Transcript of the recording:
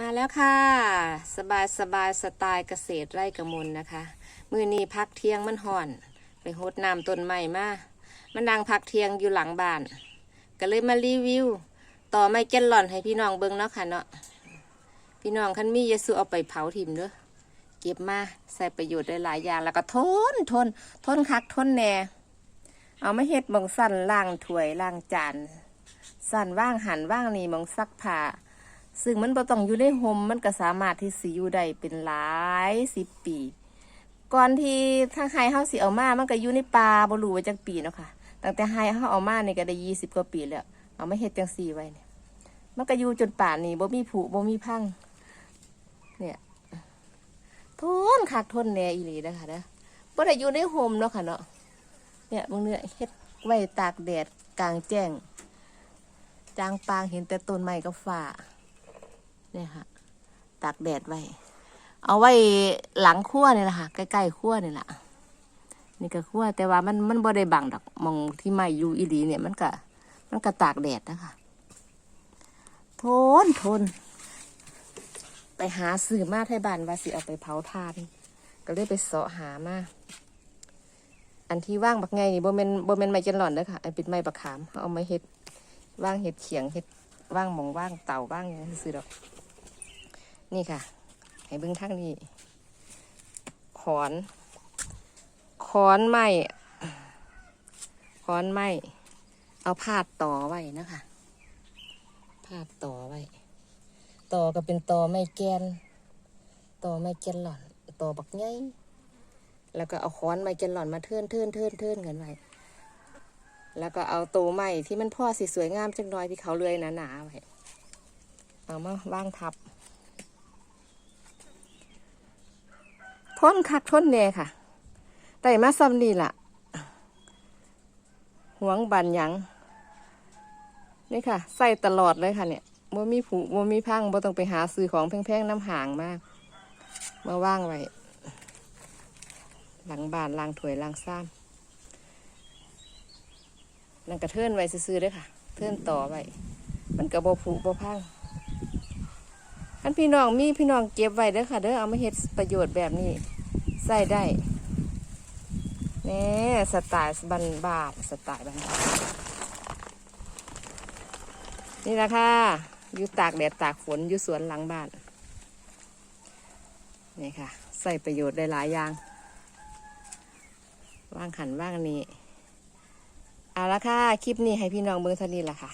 มาแล้วค่ะ สบายสบายสไตล์เกษตรไร่กระมลนะคะ มือนี้พักเที่ยงมันห่อน ไปโหดน้ำต้นใหม่มามันดังพักเที่ยงอยู่หลังบ้าน ก็เลยมารีวิว ต่อไม้แกนหล่อนให้พี่น้องเบิ่งเนาะค่ะเนาะพี่น้องคันมีเยซูเอาไปเผาถิ่มเด้อเก็บมาใส่ประโยชน์ได้หลายอย่างแล้วก็ทนทน ทนคักทนแหน่เอามาเฮ็ดมองสั่นล่างถ้วยล่างจานสั่นว่างหันว่างนี่มองซักผ้า ซึ่งมันบ่ต้องอยู่ในโฮมมันก็สามารถที่สิอยู่ได้เป็นหลายสิบปี ก่อนที่ทางไฮเฮาสิเอามามันก็อยู่ในป่าบ่รู้ว่าจักปีเนาะค่ะตั้งแต่ไฮเฮาเอามานี่ก็ได้ยี่สิบกว่าปีแล้ว เอามาเฮ็ดจังซี่ไว้เนี่ยมันก็อยู่จนป่านนี้บ่มีผุบ่มีพัง เนี่ยทนคักทนแหน่อีหลีเด้อค่ะเด้อบ่ได้อยู่ในโฮมเนาะค่ะเนาะเนี่ยบางเนี่ยเฮ็ดไว้ตากแดดกลางแจ้ง จางปางเห็นแต่ต้นไม้กับฟ้า เนี่ยค่ะตากแดดไว้ เอาไว้หลังขั้วเนี่ยแหละค่ะใกล้ๆขั้วเนี่ยแหละนี่ก็ขั้วแต่ว่ามันมันบ่ได้บังดอกมองที่ไม้อยู่อีหลีเนี่ยมันก็มันก็ตากแดดนะคะทนทน ไปหาซื้อมาไทยบ้านว่าสิเอาไปเผาทาน ก็เลยไปเสาะหามาอันที่ว่างบักไงนี่โบ่แม่นบ่แม่นไม้จันหล่อนเด้อค่ะอันเป็นไม้บักขามเขาเอามาเฮ็ดว่างเฮ็ดเขียงเฮ็ดว่างหมองว่างเต่าว่างหยังซื่อดอก นี่ค่ะ ให้เบิ่งทางนี้ขอนขอนไม้ขอนไม้เอาพาดต่อไว้นะคะพาดต่อไว้ ต่อก็เป็นต่อไม้แกน ต่อไม้แกนหล่อน ต่อบักใหญ่แล้วก็เอาค้อนไม้แกนหล่อนมาเทินเทินเทินเทินกันไว้แล้วก็เอาตัวไม้ที่มันพ่อสีสวยงามจังน้อยที่เขาเลื่อยหนาๆไว้เอามาว่างทับ นคักทนแน่ค่ะแต่มาซ้ำนี่ล่ะหวงบันยังนี่ค่ะ ใส่ตลอดเลยค่ะเนี่ยบ่มีผูบ่มีพังบ่ต้องไปหาซื้อของแพงๆน้ำห่างมาก มาว่างไว้ หลังบานลางถวยลางซ้ำนั่นกระเทินไว้ซื้อๆเด้วยค่ะ เทินต่อไว้ มันกระบ่ผุบ่พังอันพี่น้องมีพี่น้องเก็บไว้เด้อค่ะเด้อเอามาเฮ็ดประโยชน์แบบนี้ ใส่ได้แน่สไตล์บันบาทสไตล์บันบาทนี่แหละค่ะอยู่ตากแดดตากฝนอยู่สวนหลังบ้าน นี่ค่ะ ใส่ประโยชน์ได้หลายอย่าง ว่างขันว่างนี้ เอาละค่ะ คลิปนี้ให้พี่น้องเบิ่งเท่านี้ละค่ะ